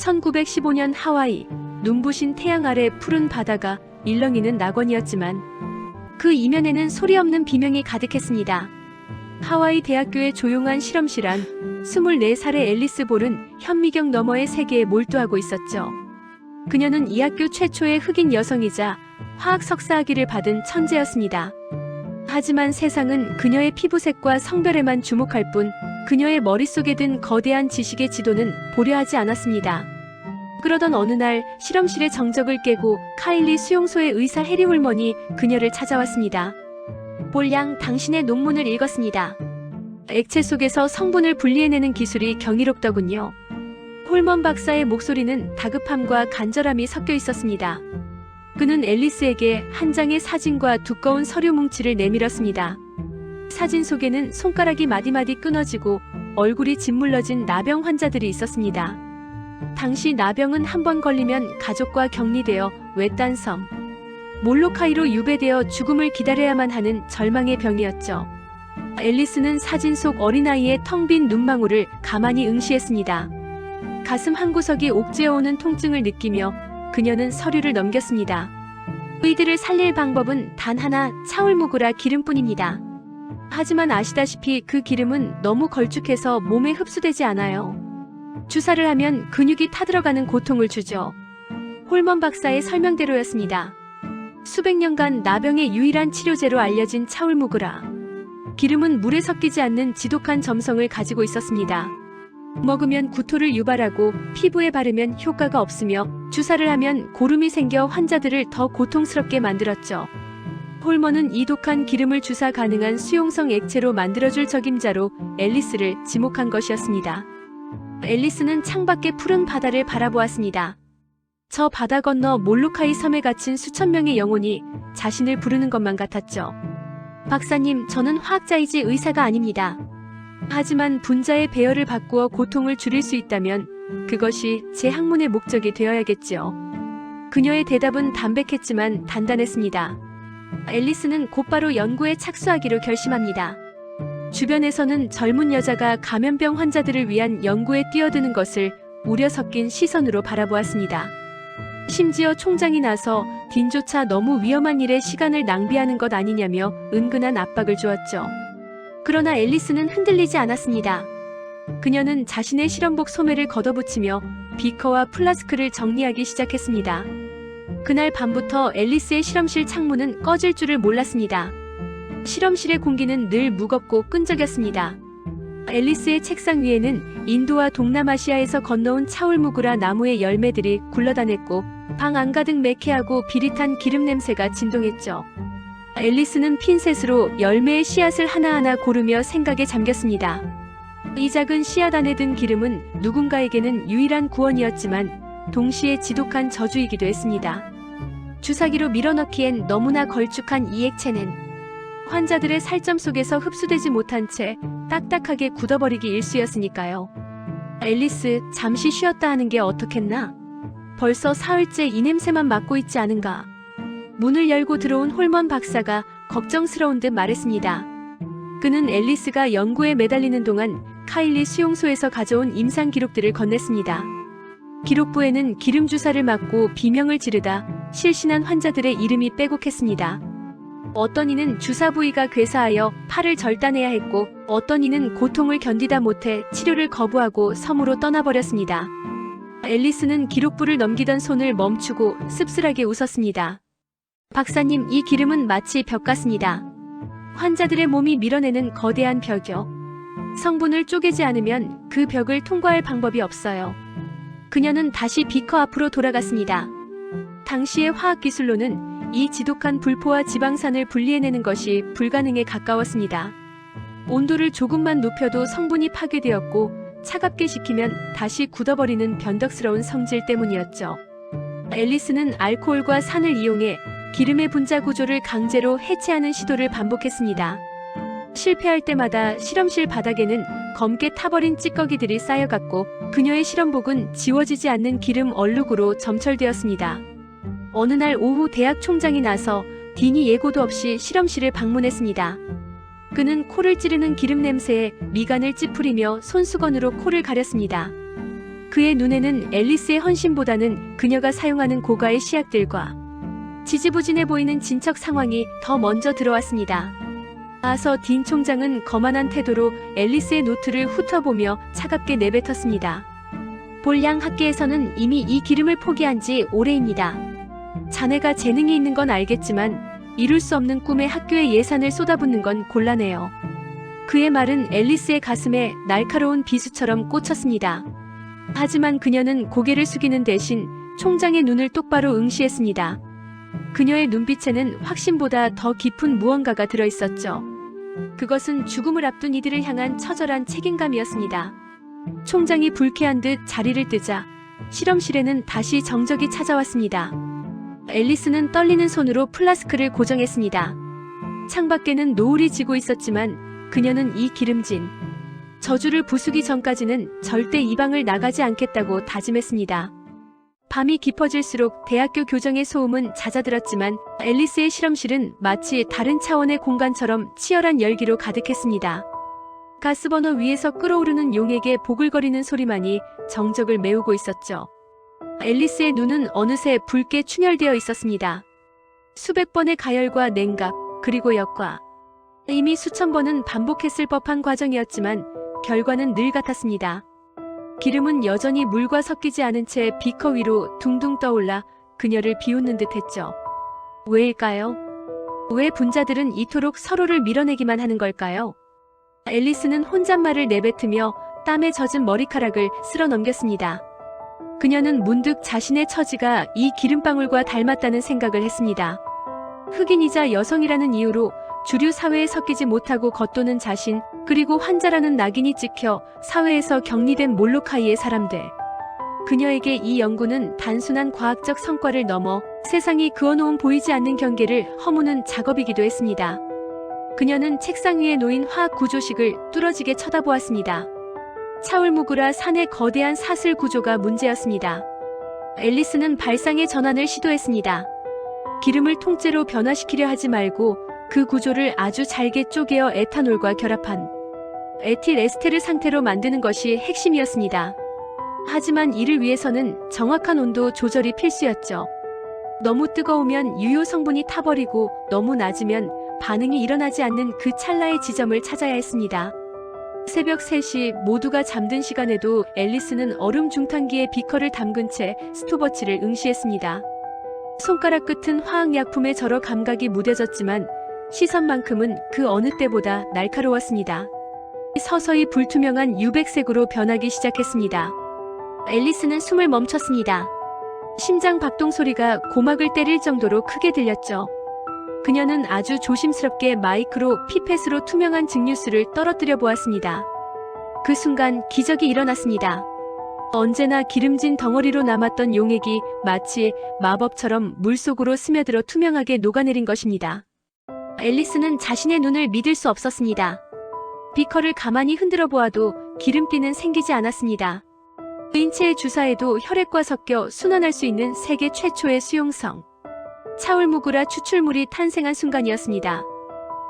1915년 하와이 눈부신 태양 아래 푸른 바다가 일렁이는 낙원이었지만 그 이면에는 소리 없는 비명이 가득했습니다. 하와이 대학교의 조용한 실험실 안 24살의 앨리스 볼은 현미경 너머의 세계에 몰두하고 있었죠. 그녀는 이 학교 최초의 흑인 여성이자 화학 석사학위를 받은 천재였습니다. 하지만 세상은 그녀의 피부색과 성별에만 주목할 뿐 그녀의 머릿속에 든 거대한 지식의 지도는 보려하지 않았습니다. 그러던 어느 날 실험실의 정적을 깨고 카일리 수용소의 의사 해리 홀먼이 그녀를 찾아왔습니다. 볼양 당신의 논문을 읽었습니다. 액체 속에서 성분을 분리해내는 기술이 경이롭더군요. 홀먼 박사의 목소리는 다급함과 간절함이 섞여 있었습니다. 그는 앨리스에게 한 장의 사진과 두꺼운 서류 뭉치를 내밀었습니다. 사진 속에는 손가락이 마디마디 끊어지고 얼굴이 짓물러진 나병 환자들이 있었습니다. 당시 나병은 한 번 걸리면 가족과 격리되어 외딴 섬 몰로카이로 유배되어 죽음을 기다려야만 하는 절망의 병이었죠. 앨리스는 사진 속 어린아이의 텅 빈 눈망울을 가만히 응시했습니다. 가슴 한구석이 옥죄어오는 통증을 느끼며 그녀는 서류를 넘겼습니다. 의들을 살릴 방법은 단 하나 차올무구라 기름뿐입니다. 하지만 아시다시피 그 기름은 너무 걸쭉해서 몸에 흡수되지 않아요. 주사를 하면 근육이 타들어가는 고통을 주죠. 홀먼 박사의 설명대로였습니다. 수백 년간 나병의 유일한 치료제로 알려진 차올무구라. 기름은 물에 섞이지 않는 지독한 점성을 가지고 있었습니다. 먹으면 구토를 유발하고 피부에 바르면 효과가 없으며 주사를 하면 고름이 생겨 환자들을 더 고통스럽게 만들었죠. 홀먼은 이 독한 기름을 주사 가능한 수용성 액체로 만들어줄 적임자로 앨리스를 지목한 것이었습니다. 앨리스는 창밖의 푸른 바다를 바라보았습니다. 저 바다 건너 몰로카이 섬에 갇힌 수천 명의 영혼이 자신을 부르는 것만 같았죠. 박사님, 저는 화학자이지 의사가 아닙니다. 하지만 분자의 배열을 바꾸어 고통을 줄일 수 있다면 그것이 제 학문의 목적이 되어야겠지요. 그녀의 대답은 담백했지만 단단했습니다. 앨리스는 곧바로 연구에 착수하기로 결심합니다. 주변에서는 젊은 여자가 감염병 환자들을 위한 연구에 뛰어드는 것을 우려 섞인 시선으로 바라보았습니다. 심지어 총장이 나서 딘조차 너무 위험한 일에 시간을 낭비하는 것 아니냐며 은근한 압박을 주었죠. 그러나 앨리스는 흔들리지 않았습니다. 그녀는 자신의 실험복 소매를 걷어붙이며 비커와 플라스크를 정리하기 시작했습니다. 그날 밤부터 앨리스의 실험실 창문은 꺼질 줄을 몰랐습니다. 실험실의 공기는 늘 무겁고 끈적였습니다. 앨리스의 책상 위에는 인도와 동남아시아에서 건너온 차올무구라 나무의 열매들이 굴러다녔고 방 안가득 매캐하고 비릿한 기름 냄새가 진동했죠. 앨리스는 핀셋으로 열매의 씨앗을 하나하나 고르며 생각에 잠겼습니다. 이 작은 씨앗 안에 든 기름은 누군가에게는 유일한 구원이었지만 동시에 지독한 저주이기도 했습니다. 주사기로 밀어넣기엔 너무나 걸쭉한 이 액체는 환자들의 살점 속에서 흡수되지 못한 채 딱딱하게 굳어버리기 일쑤였으니까요. 앨리스, 잠시 쉬었다 하는 게 어떻겠나? 벌써 사흘째 이 냄새만 맡고 있지 않은가? 문을 열고 들어온 홀먼 박사가 걱정스러운 듯 말했습니다. 그는 앨리스가 연구에 매달리는 동안 카일리 수용소에서 가져온 임상 기록들을 건넸습니다. 기록부에는 기름 주사를 맞고 비명을 지르다 실신한 환자들의 이름이 빼곡했습니다. 어떤 이는 주사 부위가 괴사하여 팔을 절단해야 했고 어떤 이는 고통을 견디다 못해 치료를 거부하고 섬으로 떠나버렸습니다. 앨리스는 기록부를 넘기던 손을 멈추고 씁쓸하게 웃었습니다. 박사님, 이 기름은 마치 벽 같습니다. 환자들의 몸이 밀어내는 거대한 벽이요. 성분을 쪼개지 않으면 그 벽을 통과할 방법이 없어요. 그녀는 다시 비커 앞으로 돌아갔습니다. 당시의 화학기술로는 이 지독한 불포와 지방산을 분리해내는 것이 불가능에 가까웠습니다. 온도를 조금만 높여도 성분이 파괴되었고 차갑게 식히면 다시 굳어버리는 변덕스러운 성질 때문이었죠. 앨리스는 알코올과 산을 이용해 기름의 분자 구조를 강제로 해체하는 시도를 반복했습니다. 실패할 때마다 실험실 바닥에는 검게 타버린 찌꺼기들이 쌓여갔고 그녀의 실험복은 지워지지 않는 기름 얼룩으로 점철되었습니다. 어느 날 오후 대학 총장이 나서 딘이 예고도 없이 실험실을 방문했습니다. 그는 코를 찌르는 기름 냄새에 미간을 찌푸리며 손수건으로 코를 가렸습니다. 그의 눈에는 앨리스의 헌신보다는 그녀가 사용하는 고가의 시약들과 지지부진해 보이는 진척 상황이 더 먼저 들어왔습니다. 아서 딘 총장은 거만한 태도로 앨리스의 노트를 훑어보며 차갑게 내뱉었습니다. 볼양 학계에서는 이미 이 기름을 포기한 지 오래입니다. 자네가 재능이 있는 건 알겠지만 이룰 수 없는 꿈에 학교에 예산을 쏟아붓는 건 곤란해요. 그의 말은 앨리스의 가슴에 날카로운 비수처럼 꽂혔습니다. 하지만 그녀는 고개를 숙이는 대신 총장의 눈을 똑바로 응시했습니다. 그녀의 눈빛에는 확신보다 더 깊은 무언가가 들어 있었죠. 그것은 죽음을 앞둔 이들을 향한 처절한 책임감이었습니다. 총장이 불쾌한 듯 자리를 뜨자 실험실에는 다시 정적이 찾아왔습니다. 앨리스는 떨리는 손으로 플라스크를 고정했습니다. 창밖에는 노을이 지고 있었지만 그녀는 이 기름진 저주를 부수기 전까지는 절대 이 방을 나가지 않겠다고 다짐했습니다. 밤이 깊어질수록 대학교 교정의 소음은 잦아들었지만 앨리스의 실험실은 마치 다른 차원의 공간처럼 치열한 열기로 가득했습니다. 가스버너 위에서 끓어오르는 용에게 보글거리는 소리만이 정적을 메우고 있었죠. 앨리스의 눈은 어느새 붉게 충혈되어 있었습니다. 수백 번의 가열과 냉각, 그리고 역과 이미 수천 번은 반복했을 법한 과정이었지만 결과는 늘 같았습니다. 기름은 여전히 물과 섞이지 않은 채 비커 위로 둥둥 떠올라 그녀를 비웃는 듯 했죠. 왜일까요? 왜 분자들은 이토록 서로를 밀어내기만 하는 걸까요? 앨리스는 혼잣말을 내뱉으며 땀에 젖은 머리카락을 쓸어 넘겼습니다. 그녀는 문득 자신의 처지가 이 기름방울과 닮았다는 생각을 했습니다. 흑인이자 여성이라는 이유로 주류 사회에 섞이지 못하고 겉도는 자신, 그리고 환자라는 낙인이 찍혀 사회에서 격리된 몰로카이의 사람들. 그녀에게 이 연구는 단순한 과학적 성과를 넘어 세상이 그어놓은 보이지 않는 경계를 허무는 작업이기도 했습니다. 그녀는 책상 위에 놓인 화학 구조식을 뚫어지게 쳐다보았습니다. 차울무구라 산의 거대한 사슬 구조가 문제였습니다. 앨리스는 발상의 전환을 시도했습니다. 기름을 통째로 변화시키려 하지 말고 그 구조를 아주 잘게 쪼개어 에탄올과 결합한 에틸 에스테르 상태로 만드는 것이 핵심이었습니다. 하지만 이를 위해서는 정확한 온도 조절이 필수였죠. 너무 뜨거우면 유효 성분이 타버리고 너무 낮으면 반응이 일어나지 않는 그 찰나의 지점을 찾아야 했습니다. 새벽 3시 모두가 잠든 시간에도 앨리스는 얼음 중탕기에 비커를 담근 채 스토버치를 응시했습니다. 손가락 끝은 화학약품에 절어 감각이 무뎌졌지만 시선만큼은 그 어느 때보다 날카로웠습니다. 서서히 불투명한 유백색으로 변하기 시작했습니다. 앨리스는 숨을 멈췄습니다. 심장 박동 소리가 고막을 때릴 정도로 크게 들렸죠. 그녀는 아주 조심스럽게 마이크로 피펫으로 투명한 증류수를 떨어뜨려 보았습니다. 그 순간 기적이 일어났습니다. 언제나 기름진 덩어리로 남았던 용액이 마치 마법처럼 물속으로 스며들어 투명하게 녹아내린 것입니다. 앨리스는 자신의 눈을 믿을 수 없었습니다. 비커를 가만히 흔들어 보아도 기름띠는 생기지 않았습니다. 인체의 주사에도 혈액과 섞여 순환할 수 있는 세계 최초의 수용성. 차울무구라 추출물이 탄생한 순간이었습니다.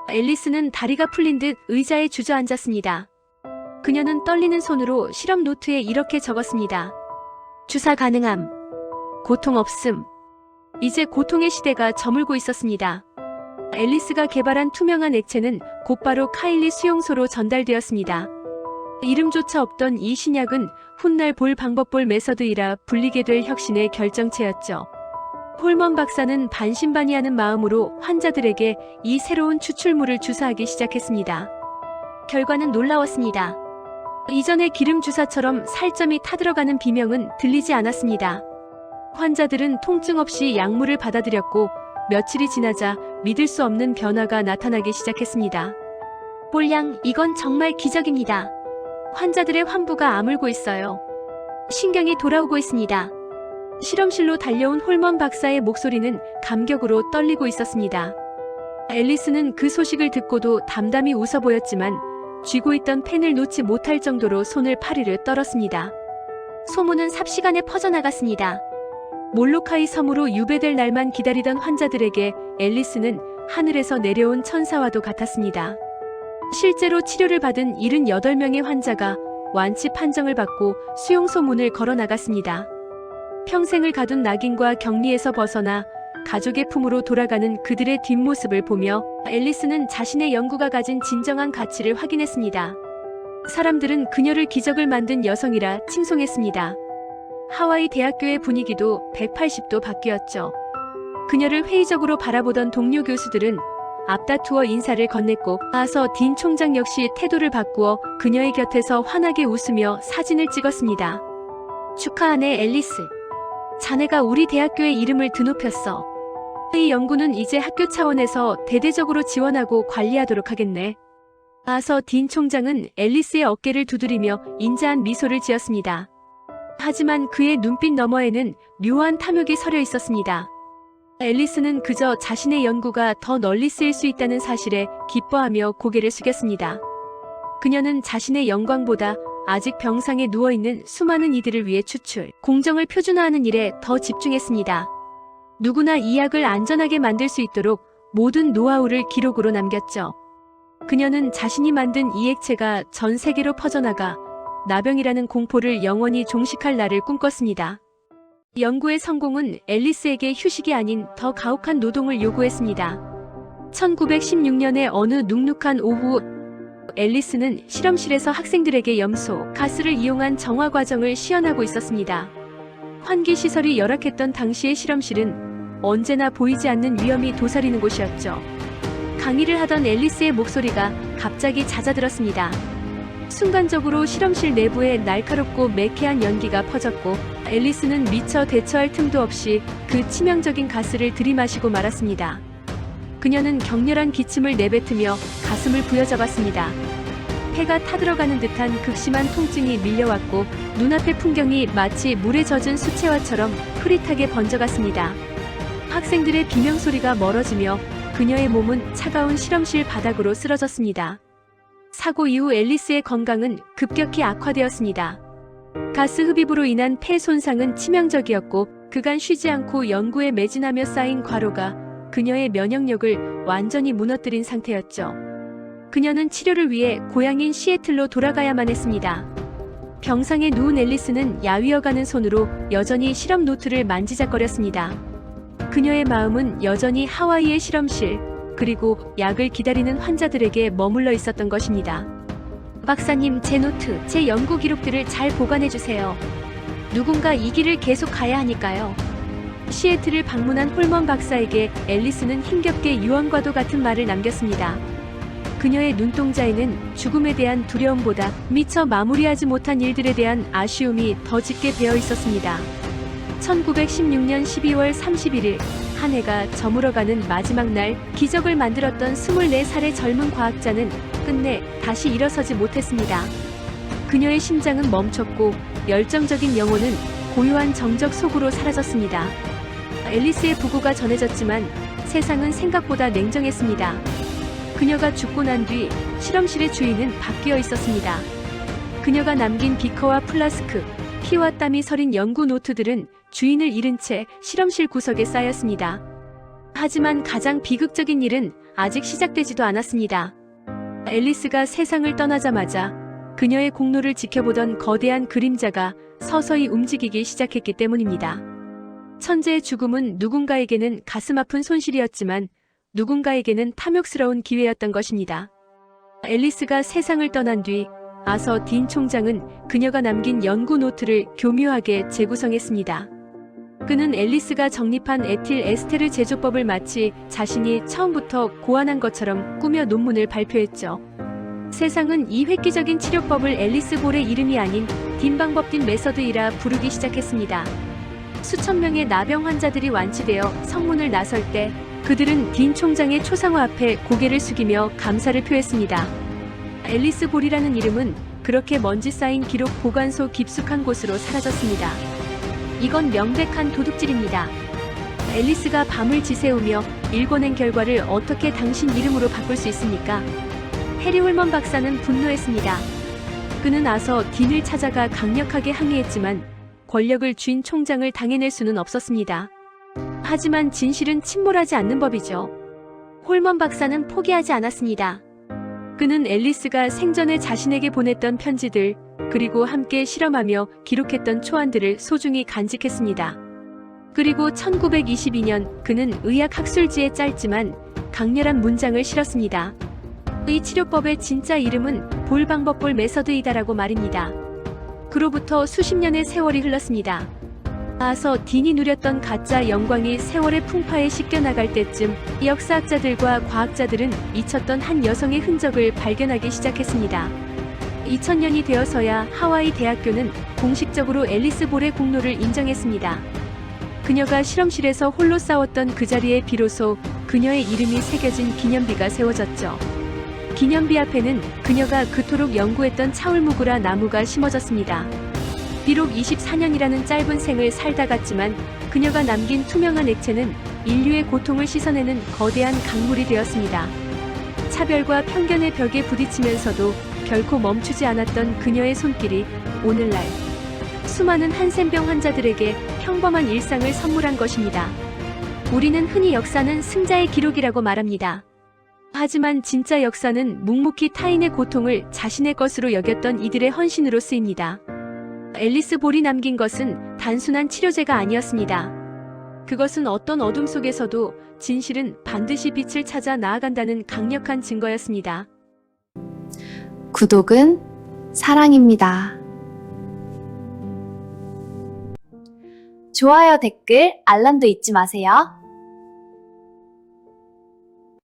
앨리스는 다리가 풀린 듯 의자에 주저앉았습니다. 그녀는 떨리는 손으로 실험 노트에 이렇게 적었습니다. 주사 가능함. 고통 없음. 이제 고통의 시대가 저물고 있었습니다. 앨리스가 개발한 투명한 액체는 곧바로 카일리 수용소로 전달되었습니다. 이름조차 없던 이 신약은 훗날 볼 방법 볼 메서드이라 불리게 될 혁신의 결정체였죠. 홀먼 박사는 반신반의하는 마음으로 환자들에게 이 새로운 추출물을 주사하기 시작했습니다. 결과는 놀라웠습니다. 이전의 기름 주사처럼 살점이 타들어가는 비명은 들리지 않았습니다. 환자들은 통증 없이 약물을 받아들였고 며칠이 지나자 믿을 수 없는 변화가 나타나기 시작했습니다. 볼양, 이건 정말 기적입니다. 환자들의 환부가 아물고 있어요. 신경이 돌아오고 있습니다. 실험실로 달려온 홀먼 박사의 목소리는 감격으로 떨리고 있었습니다. 앨리스는 그 소식을 듣고도 담담히 웃어 보였지만 쥐고 있던 펜을 놓지 못할 정도로 손을 파리를 떨었습니다. 소문은 삽시간에 퍼져나갔습니다. 몰로카이 섬으로 유배될 날만 기다리던 환자들에게 앨리스는 하늘에서 내려온 천사와도 같았습니다. 실제로 치료를 받은 78명의 환자가 완치 판정을 받고 수용소 문을 걸어 나갔습니다. 평생을 가둔 낙인과 격리에서 벗어나 가족의 품으로 돌아가는 그들의 뒷모습을 보며 앨리스는 자신의 연구가 가진 진정한 가치를 확인했습니다. 사람들은 그녀를 기적을 만든 여성이라 칭송했습니다. 하와이 대학교의 분위기도 180도 바뀌었죠. 그녀를 회의적으로 바라보던 동료 교수들은 앞다투어 인사를 건넸고 아서 딘 총장 역시 태도를 바꾸어 그녀의 곁에서 환하게 웃으며 사진을 찍었습니다. 축하하네 앨리스. 자네가 우리 대학교의 이름을 드높였어. 이 연구는 이제 학교 차원에서 대대적으로 지원하고 관리하도록 하겠네. 아서 딘 총장은 앨리스의 어깨를 두드리며 인자한 미소를 지었습니다. 하지만 그의 눈빛 너머에는 묘한 탐욕이 서려 있었습니다. 앨리스는 그저 자신의 연구가 더 널리 쓰일 수 있다는 사실에 기뻐하며 고개를 숙였습니다. 그녀는 자신의 영광보다 아직 병상에 누워있는 수많은 이들을 위해 추출, 공정을 표준화하는 일에 더 집중했습니다. 누구나 이 약을 안전하게 만들 수 있도록 모든 노하우를 기록으로 남겼죠. 그녀는 자신이 만든 이 액체가 전 세계로 퍼져나가 나병이라는 공포를 영원히 종식할 날을 꿈꿨습니다. 연구의 성공은 앨리스에게 휴식이 아닌 더 가혹한 노동을 요구했습니다. 1916년의 어느 눅눅한 오후, 앨리스는 실험실에서 학생들에게 염소, 가스를 이용한 정화 과정을 시연하고 있었습니다. 환기 시설이 열악했던 당시의 실험실은 언제나 보이지 않는 위험이 도사리는 곳이었죠. 강의를 하던 앨리스의 목소리가 갑자기 잦아들었습니다. 순간적으로 실험실 내부에 날카롭고 매캐한 연기가 퍼졌고 앨리스는 미처 대처할 틈도 없이 그 치명적인 가스를 들이마시고 말았습니다. 그녀는 격렬한 기침을 내뱉으며 가슴을 부여잡았습니다. 해가 타들어가는 듯한 극심한 통증이 밀려왔고 눈앞의 풍경이 마치 물에 젖은 수채화처럼 흐릿하게 번져갔습니다. 학생들의 비명소리가 멀어지며 그녀의 몸은 차가운 실험실 바닥으로 쓰러졌습니다. 사고 이후 앨리스의 건강은 급격히 악화되었습니다. 가스 흡입으로 인한 폐 손상은 치명적이었고 그간 쉬지 않고 연구에 매진하며 쌓인 과로가 그녀의 면역력을 완전히 무너뜨린 상태였죠. 그녀는 치료를 위해 고향인 시애틀로 돌아가야만 했습니다. 병상에 누운 앨리스는 야위어가는 손으로 여전히 실험 노트를 만지작거렸습니다. 그녀의 마음은 여전히 하와이의 실험실, 그리고 약을 기다리는 환자들에게 머물러 있었던 것입니다. 박사님, 제 노트, 제 연구 기록들을 잘 보관해 주세요. 누군가 이 길을 계속 가야 하니까요. 시애틀을 방문한 홀먼 박사에게 앨리스는 힘겹게 유언과도 같은 말을 남겼습니다. 그녀의 눈동자에는 죽음에 대한 두려움보다 미처 마무리하지 못한 일들에 대한 아쉬움이 더 짙게 배어 있었습니다. 1916년 12월 31일 한 해가 저물어가는 마지막 날 기적을 만들었던 24살의 젊은 과학자는 끝내 다시 일어서지 못했습니다. 그녀의 심장은 멈췄고 열정적인 영혼은 고요한 정적 속으로 사라졌습니다. 앨리스의 부고가 전해졌지만 세상은 생각보다 냉정했습니다. 그녀가 죽고 난 뒤 실험실의 주인은 바뀌어 있었습니다. 그녀가 남긴 비커와 플라스크, 피와 땀이 서린 연구 노트들은 주인을 잃은 채 실험실 구석에 쌓였습니다. 하지만 가장 비극적인 일은 아직 시작되지도 않았습니다. 앨리스가 세상을 떠나자마자 그녀의 공로를 지켜보던 거대한 그림자가 서서히 움직이기 시작했기 때문입니다. 천재의 죽음은 누군가에게는 가슴 아픈 손실이었지만 누군가에게는 탐욕스러운 기회였던 것입니다. 앨리스가 세상을 떠난 뒤 아서 딘 총장은 그녀가 남긴 연구 노트를 교묘하게 재구성했습니다. 그는 앨리스가 정립한 에틸 에스테르 제조법을 마치 자신이 처음부터 고안한 것처럼 꾸며 논문을 발표했죠. 세상은 이 획기적인 치료법을 앨리스 볼의 이름이 아닌 딘방법딘 메서드이라 부르기 시작했습니다. 수천 명의 나병 환자들이 완치되어 성문을 나설 때 그들은 딘 총장의 초상화 앞에 고개를 숙이며 감사를 표했습니다. 앨리스 볼이라는 이름은 그렇게 먼지 쌓인 기록 보관소 깊숙한 곳으로 사라졌습니다. 이건 명백한 도둑질입니다. 앨리스가 밤을 지새우며 일궈낸 결과를 어떻게 당신 이름으로 바꿀 수 있습니까? 해리 홀먼 박사는 분노했습니다. 그는 아서 딘을 찾아가 강력하게 항의했지만 권력을 쥔 총장을 당해낼 수는 없었습니다. 하지만 진실은 침몰하지 않는 법이죠. 홀먼 박사는 포기하지 않았습니다. 그는 앨리스가 생전에 자신에게 보냈던 편지들, 그리고 함께 실험하며 기록했던 초안들을 소중히 간직했습니다. 그리고 1922년 그는 의학 학술지에 짧지만 강렬한 문장을 실었습니다. 이 치료법의 진짜 이름은 볼방법볼 메서드이다라고 말입니다. 그로부터 수십 년의 세월이 흘렀습니다. 아서 딘이 누렸던 가짜 영광이 세월의 풍파에 씻겨 나갈 때쯤 역사학자들과 과학자들은 잊혔던 한 여성의 흔적을 발견하기 시작했습니다. 2000년이 되어서야 하와이 대학교는 공식적으로 앨리스 볼의 공로를 인정했습니다. 그녀가 실험실에서 홀로 싸웠던 그 자리에 비로소 그녀의 이름이 새겨진 기념비가 세워졌죠. 기념비 앞에는 그녀가 그토록 연구했던 차울무구라 나무가 심어졌습니다. 비록 24년이라는 짧은 생을 살다 갔지만 그녀가 남긴 투명한 액체는 인류의 고통을 씻어내는 거대한 강물이 되었습니다. 차별과 편견의 벽에 부딪히면서도 결코 멈추지 않았던 그녀의 손길이 오늘날 수많은 한센병 환자들에게 평범한 일상을 선물한 것입니다. 우리는 흔히 역사는 승자의 기록이라고 말합니다. 하지만 진짜 역사는 묵묵히 타인의 고통을 자신의 것으로 여겼던 이들의 헌신으로 쓰입니다. 앨리스 볼이 남긴 것은 단순한 치료제가 아니었습니다. 그것은 어떤 어둠 속에서도 진실은 반드시 빛을 찾아 나아간다는 강력한 증거였습니다. 구독은 사랑입니다. 좋아요, 댓글, 알람도 잊지 마세요.